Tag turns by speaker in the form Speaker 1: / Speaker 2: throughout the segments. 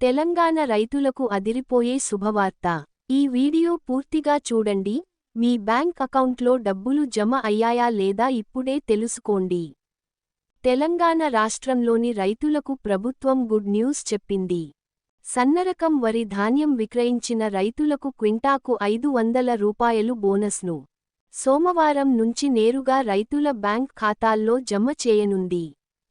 Speaker 1: తెలంగాణ రైతులకు అదిరిపోయే శుభవార్త. ఈ వీడియో పూర్తిగా చూడండి. మీ బ్యాంక్ అకౌంట్లో డబ్బులు జమ అయ్యాయా లేదా ఇప్పుడే తెలుసుకోండి. తెలంగాణ రాష్ట్రంలోని రైతులకు ప్రభుత్వం గుడ్ న్యూస్ చెప్పింది. సన్నరకం వరి ధాన్యం విక్రయించిన రైతులకు క్వింటాకు ఐదు వందల రూపాయలు బోనస్ను. సోమవారం నుంచి నేరుగా రైతుల బ్యాంక్ ఖాతాల్లో జమ చేయనుంది.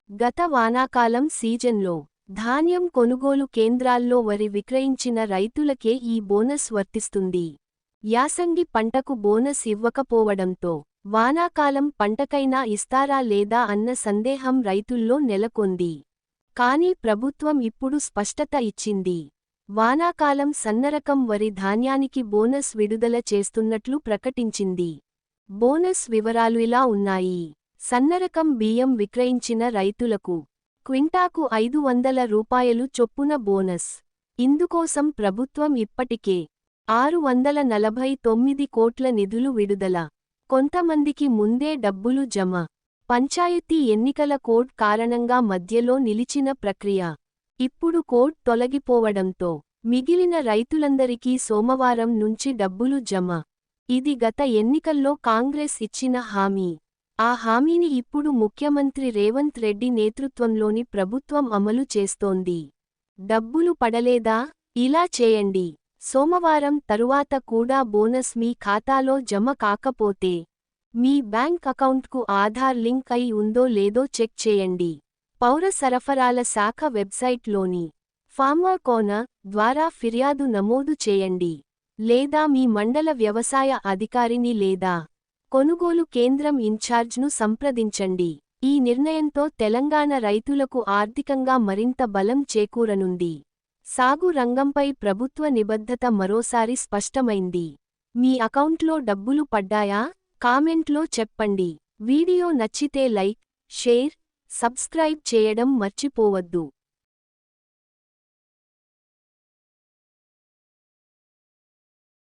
Speaker 1: గత వానాకాలం సీజన్లో ధాన్యం కొనుగోలు కేంద్రాల్లో వరి విక్రయించిన రైతులకే ఈ బోనస్ వర్తిస్తుంది. యాసంగి పంటకు బోనస్ ఇవ్వకపోవడంతో వానాకాలం పంటకైనా ఇస్తారా లేదా అన్న సందేహం రైతుల్లో నెలకొంది. కానీ ప్రభుత్వం ఇప్పుడు స్పష్టత ఇచ్చింది. వానాకాలం సన్నరకం వరి ధాన్యానికి బోనస్ విడుదల చేస్తున్నట్లు ప్రకటించింది. బోనస్ వివరాలు ఇలా ఉన్నాయి. సన్నరకం బియ్యం విక్రయించిన రైతులకు క్వింటాకు ఐదు వందల రూపాయలు చొప్పున బోనస్. ఇందుకోసం ప్రభుత్వం ఇప్పటికే ఆరు వందల నలభై తొమ్మిది కోట్ల నిధులు విడుదల. కొంతమందికి ముందే డబ్బులు జమ. పంచాయతీ ఎన్నికల కోడ్ కారణంగా మధ్యలో నిలిచిన ప్రక్రియ. ఇప్పుడు కోడ్ తొలగిపోవడంతో మిగిలిన రైతులందరికీ సోమవారం నుంచి డబ్బులు జమ. ఇది గత ఎన్నికల్లో కాంగ్రెస్ ఇచ్చిన హామీ. ఆ హామీని ఇప్పుడు ముఖ్యమంత్రి రేవంత్ రెడ్డి నేతృత్వంలోని ప్రభుత్వం అమలు చేస్తోంది. డబ్బులు పడలేదా? ఇలా చేయండి. సోమవారం తరువాత కూడా బోనస్ మీ ఖాతాలో జమ కాకపోతే మీ బ్యాంక్ అకౌంట్కు ఆధార్ లింక్ అయి ఉందో లేదో చెక్ చేయండి. పౌర సరఫరాల శాఖ వెబ్సైట్లోని ఫార్మర్ కోనర్ ద్వారా ఫిర్యాదు నమోదు చేయండి. లేదా మీ మండల వ్యవసాయ అధికారిని లేదా కొనుగోలు కేంద్రం ఇన్ఛార్జ్ను సంప్రదించండి. ఈ నిర్ణయంతో తెలంగాణ రైతులకు ఆర్థికంగా మరింత బలం చేకూరనుంది. సాగు రంగంపై ప్రభుత్వ నిబద్ధత మరోసారి స్పష్టమైంది. మీ అకౌంట్లో డబ్బులు పడ్డాయా? కామెంట్లో చెప్పండి. వీడియో నచ్చితే లైక్ షేర్ సబ్స్క్రైబ్ చేయడం మర్చిపోవద్దు.